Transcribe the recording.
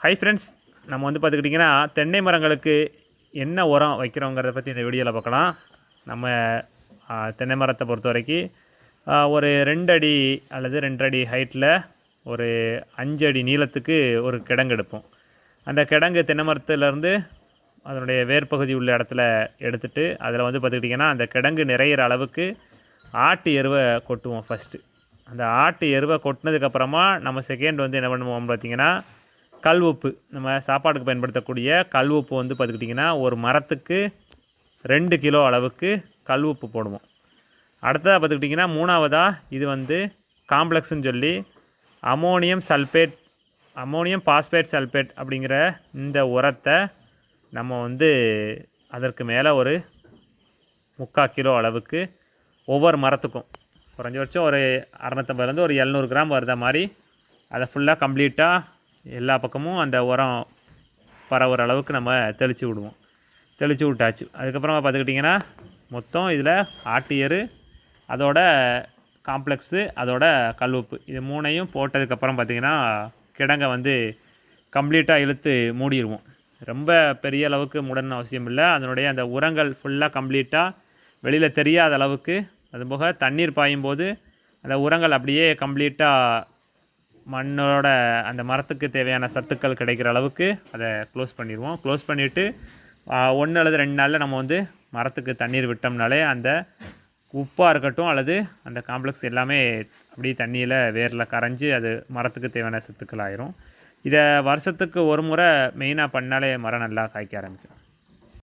Hi friends நம்ம வந்து பார்த்துக்கிட்டிங்கன்னா தென்னை மரங்களுக்கு என்ன உரம் வைக்கிறோங்கிறத பற்றி இந்த வீடியோவில் பார்க்கலாம். நம்ம தென்னை மரத்தை பொறுத்த வரைக்கும் ஒரு ரெண்டு அடி அல்லது ரெண்டரை அடி ஹைட்டில் ஒரு அஞ்சடி நீளத்துக்கு ஒரு கிடங்கு எடுப்போம். அந்த கிடங்கு தென்னை மரத்துலேருந்து அதனுடைய வேர்ப்பகுதி உள்ள இடத்துல எடுத்துகிட்டு அதில் வந்து பார்த்துக்கிட்டிங்கன்னா அந்த கிடங்கு நிறையிற அளவுக்கு ஆட்டு எருவை கொட்டுவோம் ஃபஸ்ட்டு அந்த ஆட்டு எருவை கொட்டினதுக்கப்புறமா நம்ம செகண்ட் வந்து என்ன பண்ணுவோம் பார்த்தீங்கன்னா கல் உப்பு நம்ம சாப்பாட்டுக்கு பயன்படுத்தக்கூடிய கல் உப்பு வந்து பார்த்துக்கிட்டிங்கன்னா ஒரு மரத்துக்கு ரெண்டு கிலோ அளவுக்கு கல் உப்பு போடுவோம். அடுத்ததாக பார்த்துக்கிட்டிங்கன்னா மூணாவதாக இது வந்து காம்ப்ளெக்ஸ்னு சொல்லி ammonium sulphate ammonium phosphate sulphate அப்படிங்கிற இந்த உரத்தை நம்ம வந்து அதற்கு மேலே ஒரு முக்கால் கிலோ அளவுக்கு ஒவ்வொரு மரத்துக்கும் குறைஞ்சபட்சம் ஒரு அறநூத்தம்பதுலேருந்து ஒரு எழுநூறு கிராம் வருத மாதிரி அதை ஃபுல்லாக கம்ப்ளீட்டாக எல்லா பக்கமும் அந்த உரம் பரவுற அளவுக்கு நம்ம தெளித்து விடுவோம். தெளித்து விட்டாச்சு. அதுக்கப்புறமா பார்த்துக்கிட்டிங்கன்னா மொத்தம் இதில் ஆட்டு எரு அதோட காம்ப்ளெக்ஸு அதோட கல்லுப்பு. இது மூணையும் போட்டதுக்கப்புறம் பார்த்திங்கன்னா கிடங்க வந்து கம்ப்ளீட்டாக இழுத்து மூடிடுவோம் ரொம்ப பெரிய அளவுக்கு மூடணும்னு அவசியம் இல்லை. அதனுடைய அந்த உரங்கள் ஃபுல்லாக கம்ப்ளீட்டாக வெளியில் தெரியாத அளவுக்கு அதுபோக தண்ணீர் பாயும் போது அந்த உரங்கள் அப்படியே கம்ப்ளீட்டாக மண்ணோட அந்த மரத்துக்கு தேவையான சத்துக்கள் கிடைக்கிற அளவுக்கு அதை க்ளோஸ் பண்ணிடுவோம். க்ளோஸ் பண்ணிவிட்டு ஒன்று அல்லது ரெண்டு நாளில் நம்ம வந்து மரத்துக்கு தண்ணீர் விட்டோம்னாலே அந்த உப்பாக இருக்கட்டும் அல்லது அந்த காம்ப்ளெக்ஸ் எல்லாமே அப்படியே தண்ணியில் வேரில் கரைஞ்சி அது மரத்துக்கு தேவையான சத்துக்கள் ஆயிரும். இதை வருஷத்துக்கு ஒரு முறை மெயினாக பண்ணாலே மரம் நல்லா காய்க்க ஆரம்பிக்கும்.